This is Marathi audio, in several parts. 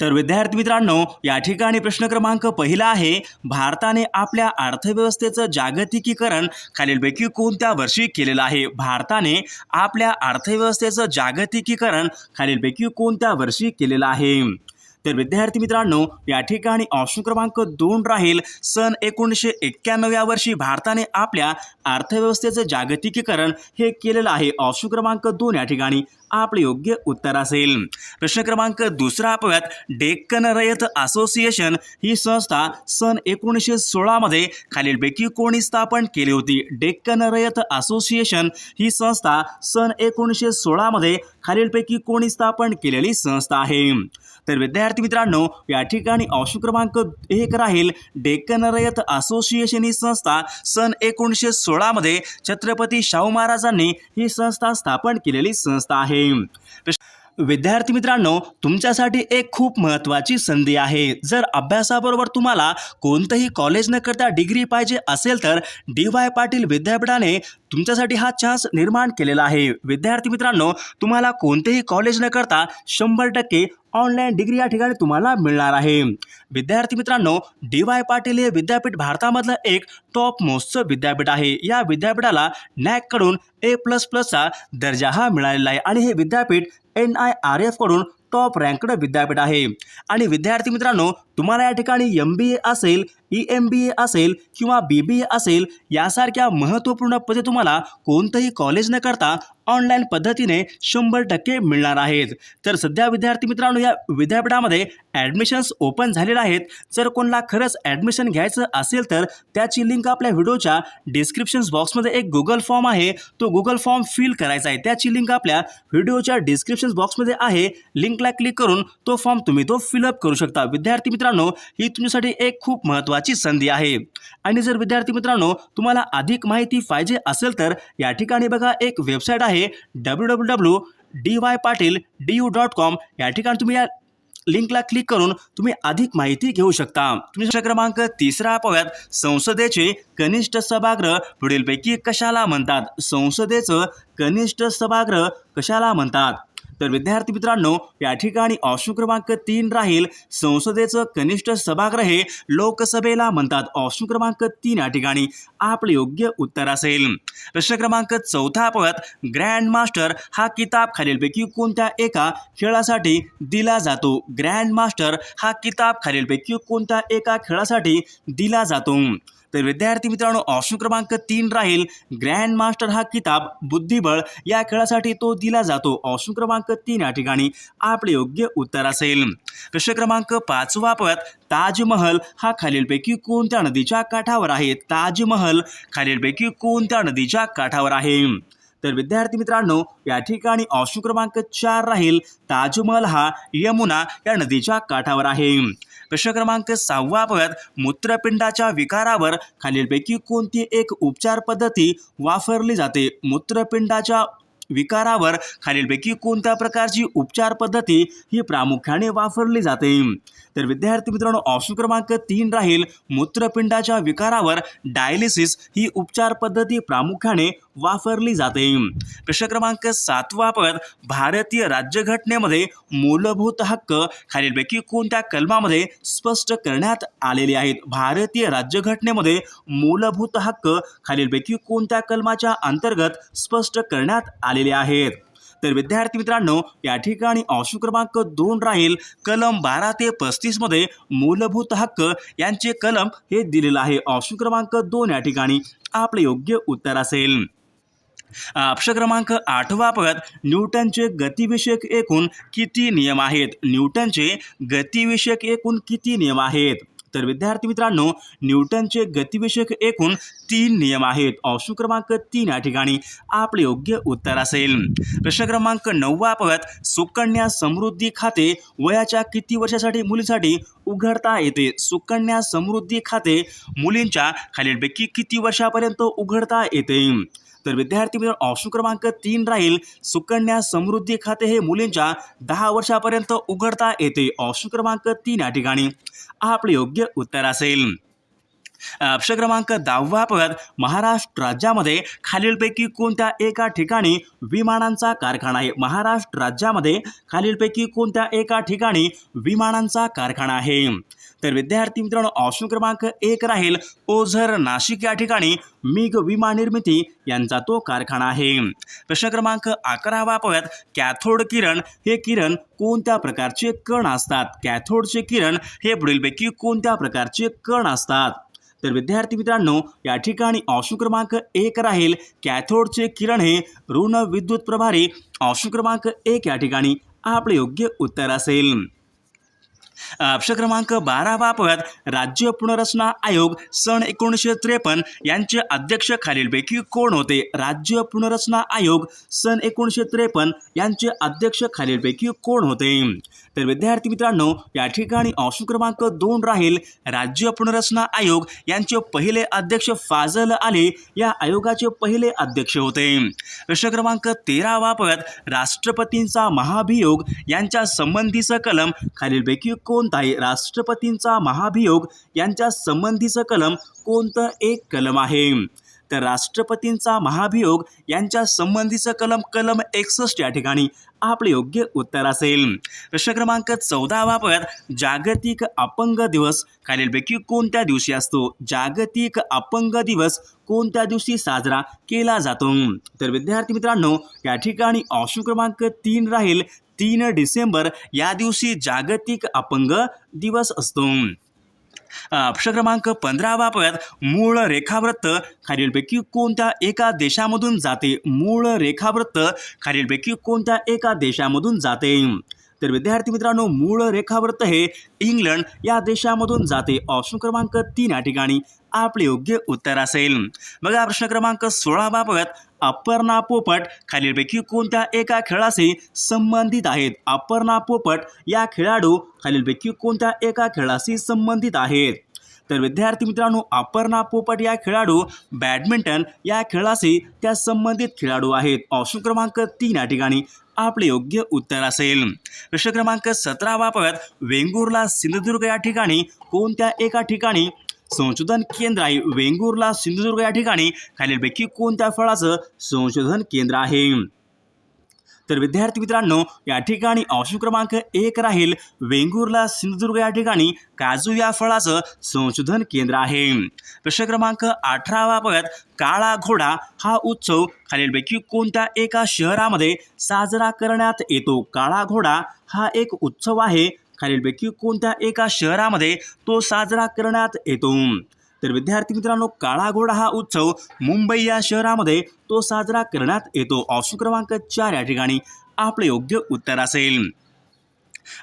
तर विद्यार्थी मित्रांनो या ठिकाणी प्रश्न क्रमांक पहिला आहे भारताने आपल्या अर्थव्यवस्थेचं जागतिकीकरण खालीलपैकी कोणत्या वर्षी केलेलं आहे? भारताने आपल्या अर्थव्यवस्थेचं जागतिकीकरण खालीलपैकी कोणत्या वर्षी केलेलं आहे? तर विद्यार्थी मित्रांनो या ठिकाणी ऑप्शन क्रमांक दोन राहील. सन एकोणीसशे एक्क्याण्णव या वर्षी भारताने आपल्या अर्थव्यवस्थेचं जागतिकीकरण हे केलेलं आहे. ऑप्शन क्रमांक दोन या ठिकाणी आपले योग्य उत्तर असेल. प्रश्न क्रमांक दुसरा पाहूयात. डेक्कन रयत असोसिएशन ही संस्था सन एकोणीसशे सोळामध्ये खालीलपैकी कोणी स्थापन केली होती? डेक्कन रयत असोसिएशन ही संस्था सन एकोणीसशे सोळामध्ये खालीलपैकी कोणी स्थापन केलेली संस्था आहे. तर विद्यार्थी मित्रांनो या ठिकाणी ऑप्शन क्रमांक एक राहील डेक्कन रयत असोसिएशन ही संस्था सन एकोणीसशे सोळामध्ये छत्रपती शाहू महाराजांनी ही संस्था स्थापन केलेली संस्था आहे. विद्यार्थी मित्रांनो तुमच्यासाठी एक खूप महत्त्वाची संधी आहे. जर अभ्यासाबरोबर तुम्हाला कोणतंही कॉलेज न करता डिग्री पाहिजे असेल तर डी वाय पाटील विद्यापीठाने तुमच्यासाठी हा चान्स निर्माण केलेला आहे. विद्यार्थी मित्रांनो तुम्हाला कोणतेही कॉलेज न करता शंभर टक्के ऑनलाईन डिग्री या ठिकाणी तुम्हाला मिळणार आहे. विद्यार्थी मित्रांनो डी वाय पाटील हे विद्यापीठ भारतामधलं एक टॉप मोस्टचं विद्यापीठ आहे. या विद्यापीठाला नॅककडून ए प्लस प्लसचा दर्जा हा मिळालेला आहे. आणि हे विद्यापीठ एन आय आर एफकडून टॉप रँकड विद्यापीठ आहे. आणि विद्यार्थी मित्रांनो तुम्हाला या ठिकाणी एम बी ए असेल ई एम बी ए असेल किंवा बी बी ए असेल यासारख्या महत्त्वपूर्ण पदे तुम्हाला कोणतंही कॉलेज न करता ऑनलाईन पद्धतीने शंभर टक्के मिळणार आहेत. तर सध्या विद्यार्थी मित्रांनो या विद्यापीठामध्ये ॲडमिशन्स ओपन झालेले आहेत. जर कोणाला खरंच ॲडमिशन घ्यायचं असेल तर त्याची लिंक आपल्या व्हिडिओच्या डिस्क्रिप्शन्स बॉक्समध्ये एक गुगल फॉर्म आहे. तो गुगल फॉर्म फिल करायचा आहे. त्याची लिंक आपल्या व्हिडिओच्या डिस्क्रिप्शन्स बॉक्समध्ये आहे. लिंकला क्लिक करून तो फॉर्म तुम्ही तो फिलअप करू शकता. विद्यार्थी मित्रांनो ही तुमच्यासाठी एक खूप महत्त्वाची संधी आहे. आणि जर विद्यार्थी मित्रांनो तुम्हाला अधिक माहिती पाहिजे असेल तर या ठिकाणी बघा एक वेबसाईट आहे W W W D Y Patil D U dot com या ठिकाणी तुम्ही या लिंकला क्लिक करून तुम्ही अधिक माहिती घेऊ शकता. तुम्ही क्रमांक तिसरा पाहूयात. संसदेचे कनिष्ठ सभागृह पुढीलपैकी कशाला म्हणतात? संसदेचं कनिष्ठ सभागृह कशाला म्हणतात? तर विद्यार्थी मित्रांनो या ठिकाणी ऑप्शन क्रमांक तीन राहील. संसदेचं कनिष्ठ सभागृह हे लोकसभेला म्हणतात ऑप्शन क्रमांक तीन या ठिकाणी. आपले योग्य उत्तर असेल. प्रश्न क्रमांक चौथा पद ग्रँड मास्टर हा किताब खालीलपैकी कोणत्या एका खेळासाठी दिला जातो? ग्रँड मास्टर हा किताब खालीलपैकी कोणत्या एका खेळासाठी दिला जातो? तर विद्यार्थी मित्रांनो ऑप्शन क्रमांक तीन राहील ग्रँड मास्टर हा किताब बुद्धिबळ या खेळासाठी तो दिला जातो. ऑप्शन क्रमांक तीन या ठिकाणी आपले योग्य उत्तर असेल. प्रश्न क्रमांक पाचवा पद ताजमहल हा खालीलपैकी कोणत्या नदीच्या काठावर आहे? ताजमहल खालीलपैकी कोणत्या नदीच्या काठावर आहे? तर विद्यार्थी मित्रांनो या ठिकाणी ऑप्शन क्रमांक चार राहील ताजमहल हा यमुना या नदीच्या काठावर आहे. प्रश्न क्रमांक सहावा पाहूयात मूत्रपिंडाच्या विकारावर खालीलपैकी कोणती एक उपचार पद्धती वापरली जाते? मूत्रपिंडाच्या विकारावर खालीलपैकी कोणत्या प्रकारची उपचार पद्धती ही प्रामुख्याने वापरली जाते? तर विद्यार्थी मित्रांनो ऑप्शन क्रमांक तीन राहील. मूत्रपिंडाच्या विकारावर डायलिसिस ही उपचार पद्धती प्रामुख्याने वापरली जाते. प्रश्न क्रमांक सातवा पद भारतीय राज्यघटनेमध्ये मूलभूत हक्क खालीलपैकी कोणत्या कलमामध्ये स्पष्ट करण्यात आलेले आहेत? भारतीय राज्यघटनेमध्ये मूलभूत हक्क खालीलपैकी कोणत्या कलमाच्या अंतर्गत स्पष्ट करण्यात आले आलेले आहेत. तर विद्यार्थी मित्रांनो या ठिकाणी ऑप्शन क्रमांक दोन राहील. कलम बारा ते पस्तीसमध्ये मूलभूत हक्क यांचे कलम हे दिलेलं आहे. ऑप्शन क्रमांक दोन या ठिकाणी आपले योग्य उत्तर असेल. ऑप्शन क्रमांक आठवा पद न्यूटनचे गतिविषयक एकूण किती नियम आहेत? न्यूटनचे गतिविषयक एकूण किती नियम आहेत? तर विद्यार्थी मित्रांनो न्यूटनचे गतिविषयक एकूण तीन नियम आहेत. ऑप्शन क्रमांक तीन या ठिकाणी आपले योग्य उत्तर असेल. प्रश्न क्रमांक नववा पद सुकन्या समृद्धी खाते वयाच्या किती वर्षासाठी मुलींसाठी उघडता येते? सुकन्या समृद्धी खाते मुलींच्या खालीलपैकी किती वर्षापर्यंत उघडता येते? तर विद्यार्थी मित्र ऑप्शन क्रमांक तीन राहील सुकन्या समृद्धी खाते हे मुलींच्या दहा वर्षापर्यंत उघडता येते. ऑप्शन क्रमांक तीन या ठिकाणी. हा आपले योग्य उत्तर असेल. अपक्ष क्रमांक दहावा पगार महाराष्ट्र राज्यामध्ये खालीलपैकी कोणत्या एका ठिकाणी विमानांचा कारखाना आहे? महाराष्ट्र राज्यामध्ये खालीलपैकी कोणत्या एका ठिकाणी विमानांचा कारखाना आहे? तर विद्यार्थी मित्रांनो ऑप्शन क्रमांक एक राहील. ओझर नाशिक या ठिकाणी मिग विमान निर्मिती यांचा तो कारखाना आहे. प्रश्न क्रमांक अकरावा पाहूयात कॅथोड किरण. हे किरण कोणत्या प्रकारचे कण असतात? कॅथोडचे किरण हे पुढीलपैकी कोणत्या प्रकारचे कण असतात? तर विद्यार्थी मित्रांनो या ठिकाणी ऑप्शन क्रमांक एक राहील. कॅथोडचे किरण हे ऋण विद्युत प्रभारी. ऑप्शन क्रमांक एक या ठिकाणी आपले योग्य उत्तर असेल. प्रश्न क्रमांक बारा बापत राज्य पुनर्रचना आयोग सन एकोणीसशे त्रेपन्न यांचे अध्यक्ष खालीलपैकी कोण होते? राज्य पुनर्रचना आयोग सन एकोणीसशे त्रेपन्न यांचे अध्यक्ष खालीलपैकी कोण होते? तर विद्यार्थी मित्रांनो या ठिकाणी ऑप्शन क्रमांक दोन राहील. राज्य पुनर्रचना आयोग यांचे पहिले अध्यक्ष फाजल आले या आयोगाचे पहिले अध्यक्ष होते. प्रश्न क्रमांक तेरा वापरत राष्ट्रपतींचा महाभियोग यांच्या संबंधीचं कलम खालीलपैकी कोण कोणताही राष्ट्रपतींचा महाभियोग यांच्या संबंधीचं कलम कोणतं एक कलम आहे? तर राष्ट्रपतींचा महाभियोग यांच्या संबंधीचं कलम कलम एकसष्ट या ठिकाणी आपले योग्य उत्तर असेल. प्रश्न क्रमांक चौदा वापर जागतिक अपंग दिवस. खालीलपैकी कोणत्या दिवशी असतो? जागतिक अपंग दिवस कोणत्या दिवशी साजरा केला जातो? तर विद्यार्थी मित्रांनो या ठिकाणी ऑप्शन क्रमांक तीन राहील. तीन डिसेंबर या दिवशी जागतिक अपंग दिवस असतो. प्रश्न क्रमांक पंधरा मूळ रेखावृत्त खालीलपैकी कोणत्या एका देशामधून जाते? मूळ रेखावृत्त खालीलपैकी कोणत्या एका देशामधून जाते? तर विद्यार्थी मित्रांनो मूळ रेखावृत्त हे इंग्लंड या देशामधून जाते. ऑप्शन क्रमांक तीन या ठिकाणी आपले योग्य उत्तर असेल. बघा प्रश्न क्रमांक सोळा बाबत अपर्णा पोपट खालीलपैकी कोणत्या एका खेळाशी संबंधित आहेत? अपर्णा पोपट या खेळाडू खालीलपैकी कोणत्या एका खेळाशी संबंधित आहेत? तर विद्यार्थी मित्रांनो अपर्णा पोपट या खेळाडू बॅडमिंटन या खेळाशी त्या संबंधित खेळाडू आहेत. ऑप्शन क्रमांक तीन या ठिकाणी आपले योग्य उत्तर असेल. प्रश्न क्रमांक सतरा वापरत वेंगुर्ला सिंधुदुर्ग या ठिकाणी कोणत्या एका ठिकाणी संशोधन केंद्र आहे? वेंगुर्ला सिंधुदुर्ग या ठिकाणी खालीलपैकी कोणत्या फळाचं संशोधन केंद्र आहे? तर विद्यार्थी मित्रांनो या ठिकाणी ऑप्शन क्रमांक एक राहील. वेंगुर्ला सिंधुदुर्ग या ठिकाणी काजू या फळाचं संशोधन केंद्र आहे. प्रश्न क्रमांक अठरावा बघत काळा घोडा हा उत्सव खालीलपैकी कोणत्या एका शहरामध्ये साजरा करण्यात येतो? काळा घोडा हा एक उत्सव आहे. खालीलपैकी कोणत्या एका शहरामध्ये तो साजरा करण्यात येतो? तर विद्यार्थी मित्रांनो काळा घोडा हा उत्सव मुंबई या शहरामध्ये तो साजरा करण्यात येतो. ऑप्शन क्रमांक चार या ठिकाणी आपले योग्य उत्तर असेल.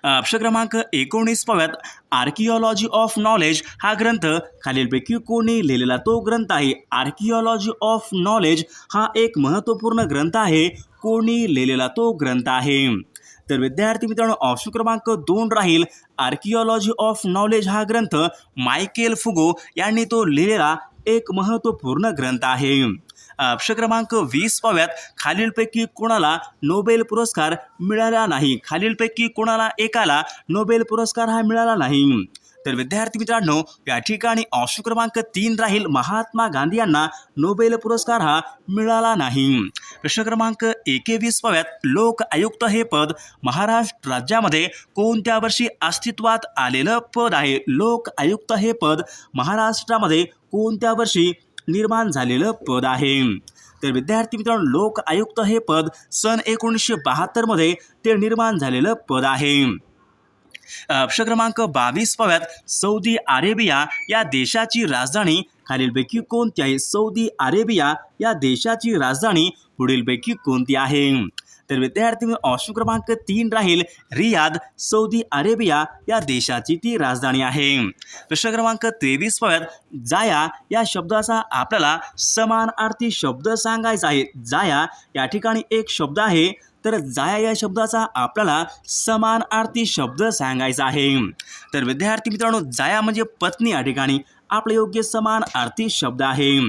प्रश्न क्रमांक एकोणीस पाव्यात आर्किओलॉजी ऑफ नॉलेज हा ग्रंथ खालीलपैकी कोणी लिहिलेला तो ग्रंथ आहे. आर्किओलॉजी ऑफ नॉलेज हा एक महत्त्वपूर्ण ग्रंथ आहे. कोणी लिहिलेला तो ग्रंथ आहे. तर विद्यार्थी मित्रांनो ऑप्शन क्रमांक दोन राहील आर्किओलॉजी ऑफ नॉलेज हा ग्रंथ मायकेल फुगो यांनी तो लिहिलेला एक महत्त्वपूर्ण ग्रंथ आहे. प्रश्न क्रमांक वीस पाव्यात खालीलपैकी कोणाला नोबेल पुरस्कार मिळाला नाही? खालीलपैकी कोणाला एकाला नोबेल पुरस्कार हा मिळाला नाही? तर विद्यार्थी मित्रांनो या ठिकाणी ऑप्शन क्रमांक तीन राहील महात्मा गांधी यांना नोबेल पुरस्कार हा मिळाला नाही. प्रश्न क्रमांक एकेवीस पाव्यात लोक आयुक्त हे पद महाराष्ट्र राज्यामध्ये कोणत्या वर्षी अस्तित्वात आलेलं पद आहे? लोक आयुक्त हे पद महाराष्ट्रामध्ये कोणत्या वर्षी निर्माण झालेलं पद आहे? तर विद्यार्थी मित्रांनो लोक आयुक्त हे पद सन एकोणीसशे बहात्तरमध्ये ते निर्माण झालेलं पद आहे. अक्ष क्रमांक बावीस पाव्यात सौदी अरेबिया या देशाची राजधानी खालीलपैकी कोणती आहे? सौदी अरेबिया या देशाची राजधानी पुढीलपैकी कोणती आहे? तर विद्यार्थी ऑप्शन क्रमांक तीन राहील रियाद. सौदी अरेबिया या देशाची ती राजधानी आहे. प्रश्न क्रमांक तेवीस पाव्यात जाया या शब्दाचा आपल्याला समानार्थी शब्द सांगायचा आहे. जाया या ठिकाणी एक शब्द आहे. तर जाया या शब्दाचा आपल्याला समानार्थी शब्द सांगायचा आहे. तर विद्यार्थी मित्रांनो जाया म्हणजे पत्नी या ठिकाणी आपले योग्य समान अर्थी शब्द आहे.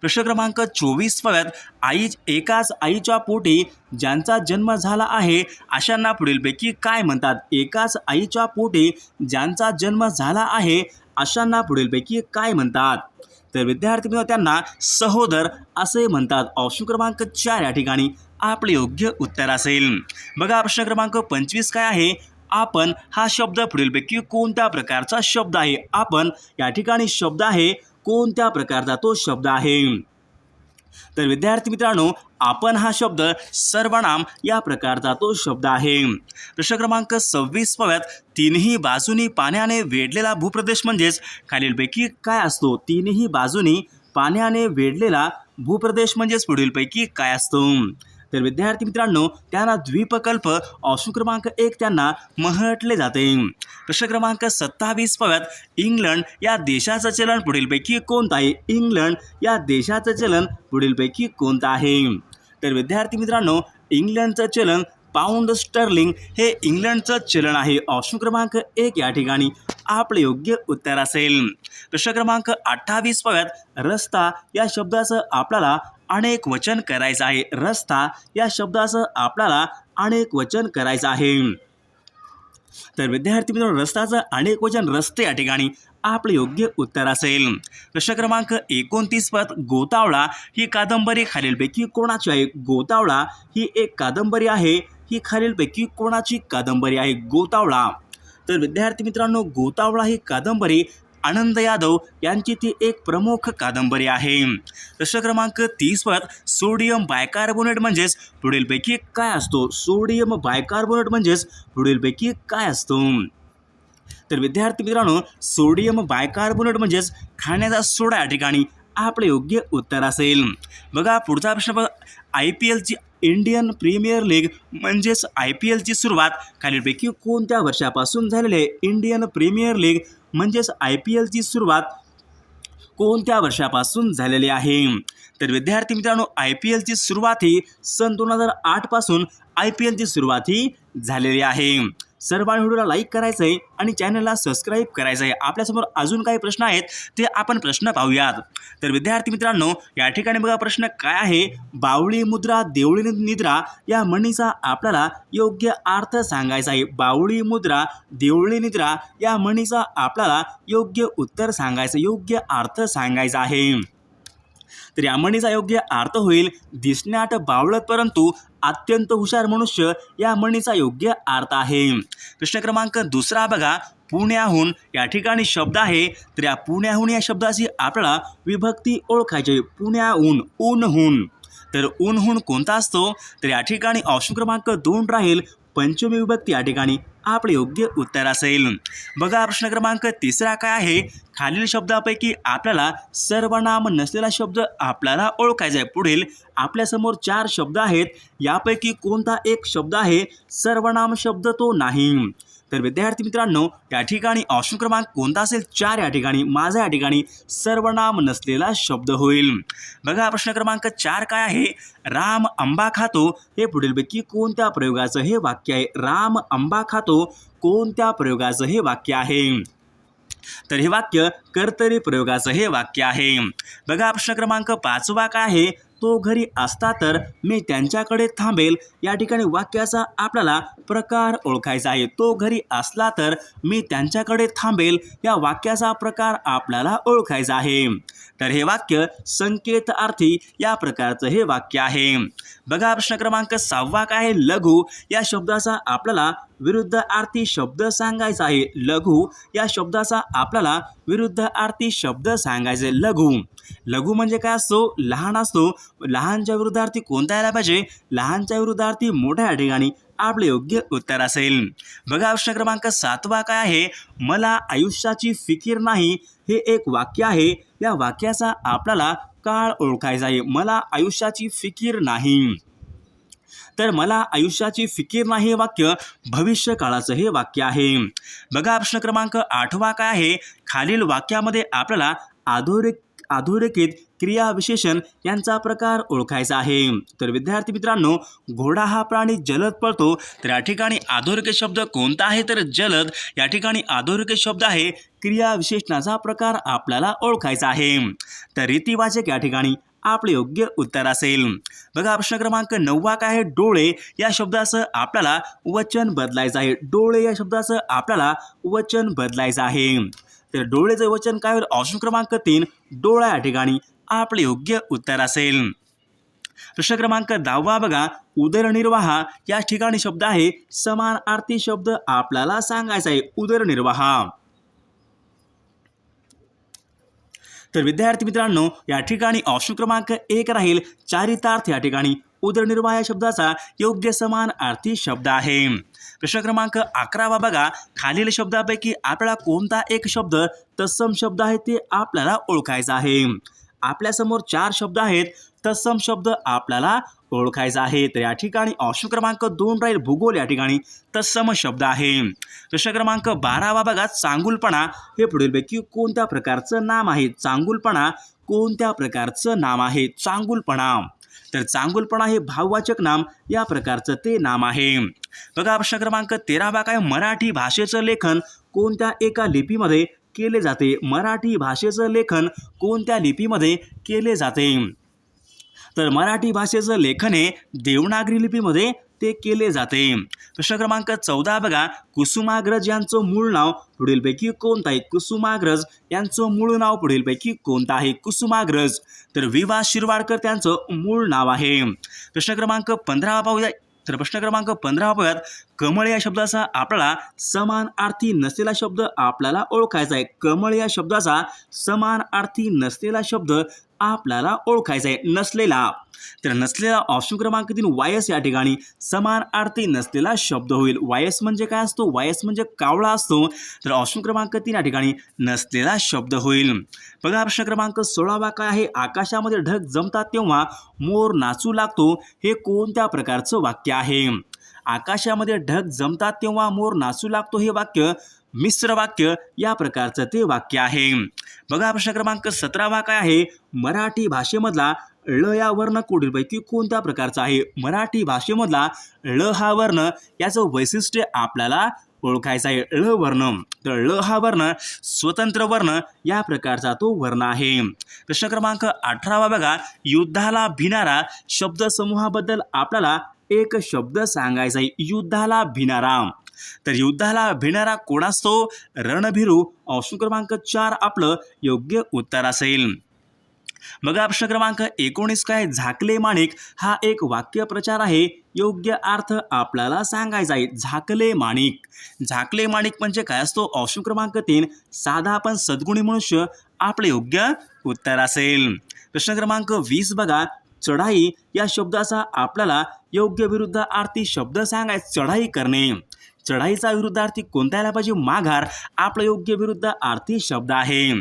प्रश्न क्रमांक चोवीस पव्यात आई एकाच आईच्या पोटी ज्यांचा जन्म झाला आहे अशांना पुढीलपैकी काय म्हणतात? एकाच आईच्या पोटी ज्यांचा जन्म झाला आहे अशांना पुढीलपैकी काय म्हणतात? तर विद्यार्थी मित्र त्यांना सहोदर असे म्हणतात. ऑप्शन क्रमांक चार या ठिकाणी आपले योग्य उत्तर असेल. बघा प्रश्न क्रमांक पंचवीस काय आहे? आपण हा शब्द पुढीलपैकी कोणत्या प्रकारचा शब्द आहे? आपण या ठिकाणी शब्द आहे कोणत्या प्रकारचा तो शब्द आहे? तर विद्यार्थी मित्रांनो आपण हा शब्द सर्वनाम या प्रकारचा तो शब्द आहे. प्रश्न क्रमांक सव्वीस पव्यात तीनही बाजूनी पाण्याने वेढलेला भूप्रदेश म्हणजेच खालीलपैकी काय असतो? तीनही बाजूनी पाण्याने वेढलेला भूप्रदेश म्हणजेच पुढीलपैकी काय असतो? तर विद्यार्थी मित्रांनो त्यांना द्वीपकल्प ऑप्शन क्रमांक एक त्यांना म्हटले जाते. प्रश्न क्रमांक सत्तावीस पव्यात इंग्लंड या देशाचं चलन पुढीलपैकी कोणतं आहे? इंग्लंड या देशाचं चलन पुढीलपैकी कोणतं आहे? तर विद्यार्थी मित्रांनो इंग्लंडचं चलन पाऊंड स्टर्लिंग हे इंग्लंडचं चलन आहे. ऑप्शन क्रमांक एक या ठिकाणी आपले योग्य उत्तर असेल. प्रश्न क्रमांक अठ्ठावीस पव्यात रस्ता या शब्दाचं आपल्याला अनेक वचन करायचं आहे. रस्ता या शब्दाचं आपल्याला अनेक वचन करायचं आहे. तर विद्यार्थी मित्रांनो रस्ताचं अनेक वचन रस्ते या ठिकाणी आपलं योग्य उत्तर असेल. प्रश्न क्रमांक एकोणतीस पद गोतावळा ही कादंबरी खालीलपैकी कोणाची आहे? गोतावळा ही एक कादंबरी आहे. ही खालीलपैकी कोणाची कादंबरी आहे? गोतावळा. तर विद्यार्थी मित्रांनो गोतावळा ही कादंबरी आनंद यादव यांची ती एक प्रमुख कादंबरी आहे. प्रश्न क्रमांक तीस पद सोडियम बायकार्बोनेट म्हणजेच पुढीलपैकी काय असतो? सोडियम बायकार्बोनेट म्हणजेच पुढीलपैकी काय असतो? तर विद्यार्थी मित्रांनो सोडियम बायकार्बोनेट म्हणजेच खाण्याचा सोडा या ठिकाणी आपले योग्य उत्तर असेल. बघा पुढचा प्रश्न आय पी एलची इंडियन प्रीमियर लीग म्हणजेच आय पी एलची सुरुवात खालीलपैकी कोणत्या वर्षापासून झालेली आहे? इंडियन प्रीमियर लीग म्हणजेच आय पी एलची सुरुवात कोणत्या वर्षापासून झालेली आहे? तर विद्यार्थी मित्रांनो आय पी एलची सुरुवात ही सन दोन हजार आठपासून आय पी एलची सुरुवात ही झालेली आहे. सर व्हिडिओला लाईक करायचं आहे आणि चॅनलला सबस्क्राईब करायचं आहे. आपल्यासमोर अजून काही प्रश्न आहेत ते आपण प्रश्न पाहूयात. तर विद्यार्थी मित्रांनो या ठिकाणी बघा प्रश्न काय आहे? बावळी मुद्रा देवळी निद्रा या म्हणीचा आपल्याला योग्य अर्थ सांगायचा आहे. बावळी मुद्रा देवळी निद्रा या म्हणीचा आपल्याला योग्य उत्तर सांगायचं योग्य अर्थ सांगायचा आहे. तर या म्हणीचा योग्य अर्थ होईल. दिसण्यात बावळत परंतु अत्यंत हुशार मनुष्य या म्हणीचा योग्य अर्थ आहे. प्रश्न क्रमांक दुसरा बघा. पुण्याहून या ठिकाणी शब्द आहे. तर या पुण्याहून या शब्दाची आपल्याला विभक्ती ओळखायची पुण्याहून ऊनहून. तर ऊनहून कोणता असतो? तर या ठिकाणी ऑप्शन क्रमांक दोन राहील. पंचमी विभक्ती या ठिकाणी आपले योग्य उत्तर असेल. बघा प्रश्न क्रमांक तिसरा काय आहे? खालील शब्दापैकी आपल्याला सर्वनाम नसलेला शब्द आपल्याला ओळखायचा आहे. पुढील आपल्यासमोर चार शब्द आहेत. यापैकी कोणता एक शब्द आहे? सर्वनाम शब्द तो नाही. तर विद्यार्थी मित्रांनो या ठिकाणी ऑप्शन क्रमांक कोणता असेल? चार या ठिकाणी माझा या ठिकाणी सर्वनाम नसलेला शब्द होईल. बघा प्रश्न क्रमांक चार काय आहे? राम आंबा खातो. हे पुढीलपैकी कोणत्या प्रयोगाचं हे वाक्य आहे? राम आंबा खातो. कोणत्या प्रयोगाचं हे वाक्य आहे? तर हे वाक्य कर्तरी प्रयोगाचं हे वाक्य आहे. बघा प्रश्न क्रमांक पाचवा काय आहे? तो घरी असता तर मी त्यांच्याकडे थांबेल. या ठिकाणी वाक्याचा आपल्याला प्रकार ओळखायचा आहे. तो घरी असला तर मी त्यांच्याकडे थांबेल. या वाक्याचा प्रकार आपल्याला ओळखायचा आहे. तर हे वाक्य संकेत अर्थी या प्रकारचं हे वाक्य आहे. बघा प्रश्न क्रमांक सहावा काय आहे? लघु. या शब्दाचा आपल्याला विरुद्ध आरती शब्द सांगायचा आहे. लघु. या शब्दाचा आपल्याला विरुद्ध आरती शब्द सांगायचे आहे. लघु. लघु म्हणजे काय असतो? लहान असतो. लहानच्या विरुद्धार्थी कोणता यायला पाहिजे? लहानच्या विरुद्धार्थी मोठ्या ठिकाणी आपले योग्य उत्तर असेल. बघा प्रश्न क्रमांक सातवा काय आहे? मला आयुष्याची फिकीर नाही हे एक वाक्य आहे. या वाक्याचा आपल्याला काळ ओळखायचा आहे मला आयुष्याची फिकीर नाही. तर मला आयुष्याची फिकीर नाही हे वाक्य भविष्य काळाचं हे वाक्य आहे. बघा प्रश्न क्रमांक आठवा काय आहे? खालील वाक्यामध्ये आपल्याला अधोरेख आधोरेखित क्रियाविशेषण यांचा प्रकार ओळखायचा आहे. तर विद्यार्थी मित्रांनो घोडा हा प्राणी जलद पळतो. तर या ठिकाणी आधोरेखित शब्द कोणता आहे? तर जलद या ठिकाणी आधोरेखित शब्द आहे क्रियाविशेषणाचा प्रकार आपल्याला ओळखायचा आहे. तर रीतिवाचक या ठिकाणी आपले योग्य उत्तर असेल. बघा प्रश्न क्रमांक नववा काय आहे? डोळे. या शब्दाचं आपल्याला वचन बदलायचं आहे. डोळे या शब्दाचं आपल्याला वचन बदलायचं आहे. तर डोळेचं वचन काय होईल? ऑप्शन क्रमांक तीन डोळा या ठिकाणी आपले योग्य उत्तर असेल. प्रश्न क्रमांक दहावा बघा. उदरनिर्वाह या ठिकाणी शब्द आहे. समान आरती शब्द आपल्याला सांगायचा आहे. उदरनिर्वाह. तर विद्यार्थी मित्रांनो या ठिकाणी ऑप्शन क्रमांक एक राहील. चारितार्थ या ठिकाणी उदरनिर्वाह या शब्दाचा योग्य समान अर्थी शब्द आहे. प्रश्न क्रमांक अकरावा बघा. खालील शब्दापैकी आपल्याला कोणता एक शब्द तत्सम शब्द आहे ते आपल्याला ओळखायचा आहे. आपल्यासमोर चार शब्द आहेत. तत्सम शब्द आपल्याला ओळखायचा आहे. तर या ठिकाणी ऑप्शन क्रमांक दोन राहील भूगोल. या ठिकाणी तत्सम शब्द आहे. प्रश्न क्रमांक बारावा बघा. चांगुलपणा हे पुढीलपैकी कोणत्या प्रकारचं नाम आहे? चांगुलपणा कोणत्या प्रकारचं नाम आहे? चांगुलपणा. तर चांगुलपणा हे भाववाचक नाम. या प्रकारचं ते नाम आहे. बघा प्रश्न क्रमांक तेरावा काय मराठी भाषेचं लेखन कोणत्या एका लिपीमध्ये केले जाते? मराठी भाषेचं लेखन कोणत्या लिपीमध्ये केले जाते? तर मराठी भाषेचं लेखन हे देवनागरी लिपीमध्ये ते केले जाते. प्रश्न क्रमांक चौदा बघा. कुसुमाग्रज यांचं मूळ नाव पुढीलपैकी कोणतं आहे? कुसुमाग्रज यांचं मूळ नाव पुढीलपैकी कोणतं आहे? कुसुमाग्रज. तर विवा शिरवाडकर त्यांचं मूळ नाव आहे. प्रश्न क्रमांक पंधरा पाहूया. तर प्रश्न क्रमांक पंधरा पाहूयात. कमळ या शब्दाचा आपल्याला समान अर्थी नसलेला शब्द आपल्याला ओळखायचा आहे. कमळ या शब्दाचा समान अर्थी नसलेला शब्द आपल्याला ओळखायचा आहे नसलेला. तर नसलेला ऑप्शन क्रमांक तीन वायस या ठिकाणी समान अर्थी नसलेला शब्द होईल. वायस म्हणजे काय असतो? वायस म्हणजे कावळा असतो. तर ऑप्शन क्रमांक तीन या ठिकाणी नसलेला शब्द होईल. बघा प्रश्न क्रमांक सोळावा काय आहे? आकाशामध्ये ढग जमतात तेव्हा मोर नाचू लागतो. हे कोणत्या प्रकारचं वाक्य आहे? आकाशामध्ये ढग जमतात तेव्हा मोर नाचू लागतो हे वाक्य. मिश्र वाक्य या प्रकारचं ते वाक्य आहे. बघा प्रश्न क्रमांक सतरावा काय आहे? मराठी भाषेमधला ळ या वर्ण कोडीलपैकी कोणत्या प्रकारचा आहे? मराठी भाषेमधला ळ हा वर्ण याचं वैशिष्ट्य आपल्याला ओळखायचा आहे. ळ वर्ण. तर ळ हा वर्ण स्वतंत्र वर्ण या प्रकारचा तो वर्ण आहे. प्रश्न क्रमांक अठरावा बघा. युद्धाला भिणारा शब्दसमूहाबद्दल आपल्याला एक शब्द सांगायचा आहे. युद्धाला भिणारा तर युद्धाला भिणारा कोण असतो? रणभिरू. ऑप्शन क्रमांक चार आपलं योग्य उत्तर असेल. बघा प्रश्न क्रमांक एकोणीस काय? झाकले माणिक. हा एक वाक्यप्रचार आहे. योग्य अर्थ आपल्याला सांगायचा आहे. झाकले माणिक. झाकले माणिक म्हणजे काय असतो? ऑप्शन क्रमांक तीन. साधा पण सद्गुणी मनुष्य आपले योग्य उत्तर असेल. प्रश्न क्रमांक वीस बघा. चढाई या शब्दाचा आपल्याला योग्य विरुद्ध आरती शब्द सांगायचा. चढाई करणे. चढाईचा विरुद्धार्थी कोणता यायला पाहिजे माघार? आपला योग्य विरुद्ध आर्थी शब्द आहे.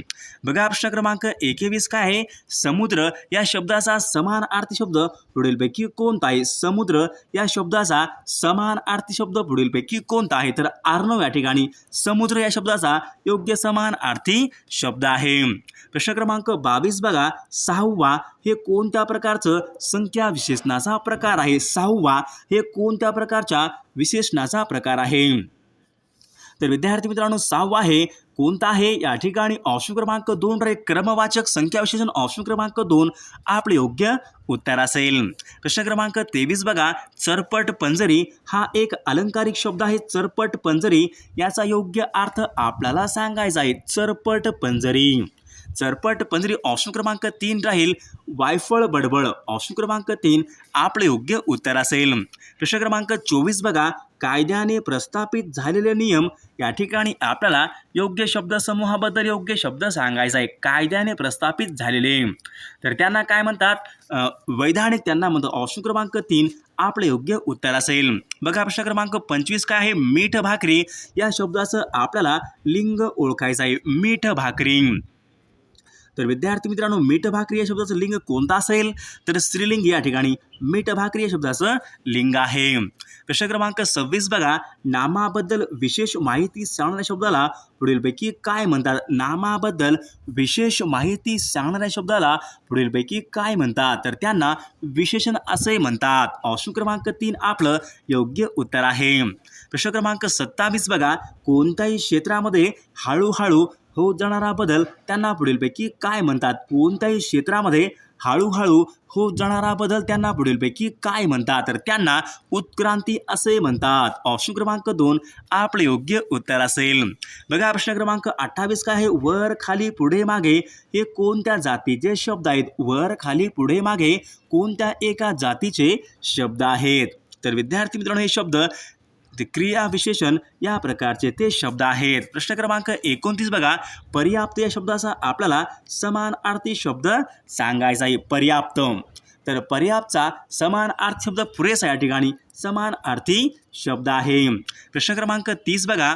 बघा प्रश्न क्रमांक एकेवीस काय आहे? समुद्र या शब्दाचा समान अर्थी शब्द पुढीलपैकी कोणता आहे समुद्र या शब्दाचा समान अर्थी शब्द पुढीलपैकी कोणता आहे तर आर्नव या ठिकाणी समुद्र या शब्दाचा योग्य समान अर्थी शब्द आहे. प्रश्न क्रमांक बावीस बघा. सहावा हे कोणत्या प्रकारचं संख्या विशेषणाचा प्रकार आहे? सहावा हे कोणत्या प्रकारच्या विशेषणाचा प्रकार आहे. तर विद्यार्थी मित्रांनो सहावा आहे कोणता आहे? या ठिकाणी ऑप्शन क्रमांक दोन रे क्रमवाचक संख्या विशेषण ऑप्शन क्रमांक दोन आपले योग्य उत्तर असेल. प्रश्न क्रमांक तेवीस बघा चरपट पंजरी हा एक अलंकारिक शब्द आहे. चरपट पंजरी याचा योग्य अर्थ आपल्याला सांगायचा आहे. चरपट पंजरी. चरपट पंजरी ऑप्शन क्रमांक तीन राहील. वायफळ बडबड ऑप्शन क्रमांक तीन आपले योग्य उत्तर असेल. प्रश्न क्रमांक चोवीस बघा. कायद्याने प्रस्थापित झालेले नियम या ठिकाणी आपल्याला योग्य शब्दसमूहाबद्दल योग्य शब्द सांगायचा आहे. कायद्याने प्रस्थापित झालेले. तर त्यांना काय म्हणतात? वैधानिक त्यांना म्हणतात. ऑप्शन क्रमांक तीन आपले योग्य उत्तर असेल. बघा प्रश्न क्रमांक पंचवीस काय आहे? मीठ भाकरी. या शब्दाचं आपल्याला लिंग ओळखायचं आहे. मीठ भाकरी. तर विद्यार्थी मित्रांनो मीठ भाकरी या शब्दाचं लिंग कोणतं असेल? तर स्त्रीलिंग या ठिकाणी मीठ भाकरी या शब्दाचं लिंग आहे. प्रश्न क्रमांक सव्वीस बघा. नामाबद्दल विशेष माहिती सांगणाऱ्या शब्दाला पुढीलपैकी काय म्हणतात? नामाबद्दल विशेष माहिती सांगणाऱ्या शब्दाला पुढीलपैकी काय म्हणतात? तर त्यांना विशेषण असे म्हणतात. ऑप्शन क्रमांक तीन आपलं योग्य उत्तर आहे. प्रश्न क्रमांक सत्तावीस बघा. कोणत्याही क्षेत्रामध्ये हळूहळू होत जाणारा बदल त्यांना पुढीलपैकी काय म्हणतात? कोणत्याही क्षेत्रामध्ये हळूहळू होत जाणारा बदल त्यांना पुढीलपैकी काय म्हणतात? तर त्यांना उत्क्रांती असे म्हणतात. ऑप्शन क्रमांक दोन आपले योग्य उत्तर असेल. बघा प्रश्न क्रमांक अठ्ठावीस काय आहे? वर खाली पुढे मागे. हे कोणत्या जातीचे शब्द आहेत? वर खाली पुढे मागे कोणत्या एका जातीचे शब्द आहेत? तर विद्यार्थी मित्रांनो हे शब्द ते क्रिया विशेषण या प्रकारचे ते शब्द आहेत. प्रश्न क्रमांक एकोणतीस बघा. पर्याप्त या शब्दाचा आपल्याला समान अर्थी शब्द सांगायचा आहे. पर्याप्त. तर पर्याप्तचा समान अर्थ शब्द पुरेसा या ठिकाणी समान अर्थी शब्द आहे. प्रश्न क्रमांक तीस बघा.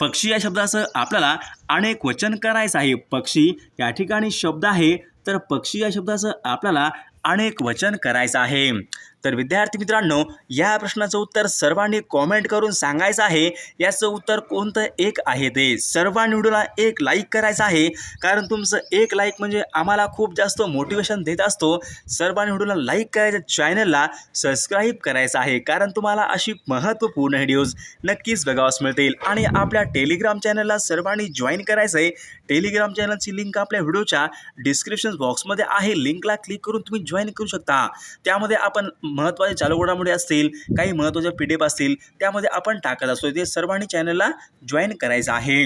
पक्षी या शब्दाचं आपल्याला अनेक वचन करायचं आहे. पक्षी या ठिकाणी शब्द आहे. तर पक्षी या शब्दाचं आपल्याला अनेक वचन करायचं आहे. तर विद्यार्थी मित्रांनो या प्रश्नाचं उत्तर सर्वांनी कॉमेंट करून सांगायचं आहे. याचं उत्तर कोणतं? एक आहे ते. सर्वांनी व्हिडिओला एक लाईक करायचं आहे. कारण तुमचं एक लाईक म्हणजे आम्हाला खूप जास्त मोटिवेशन देत असतो. सर्वांनी व्हिडिओला लाईक करायचं चॅनलला सबस्क्राईब करायचं आहे. कारण तुम्हाला अशी महत्त्वपूर्ण व्हिडिओज नक्कीच बघावास मिळतील. आणि आपल्या टेलिग्राम चॅनलला सर्वांनी जॉईन करायचं आहे. टेलिग्राम चॅनलची लिंक आपल्या व्हिडिओच्या डिस्क्रिप्शन बॉक्समध्ये आहे. लिंकला क्लिक करून तुम्ही जॉईन करू शकता. त्यामध्ये आपण महत्त्वाचे चालू घडामोडी असतील काही महत्त्वाच्या पी डी एफ असतील त्यामध्ये आपण टाकत असतो. ते सर्वांनी चॅनलला जॉईन करायचं आहे.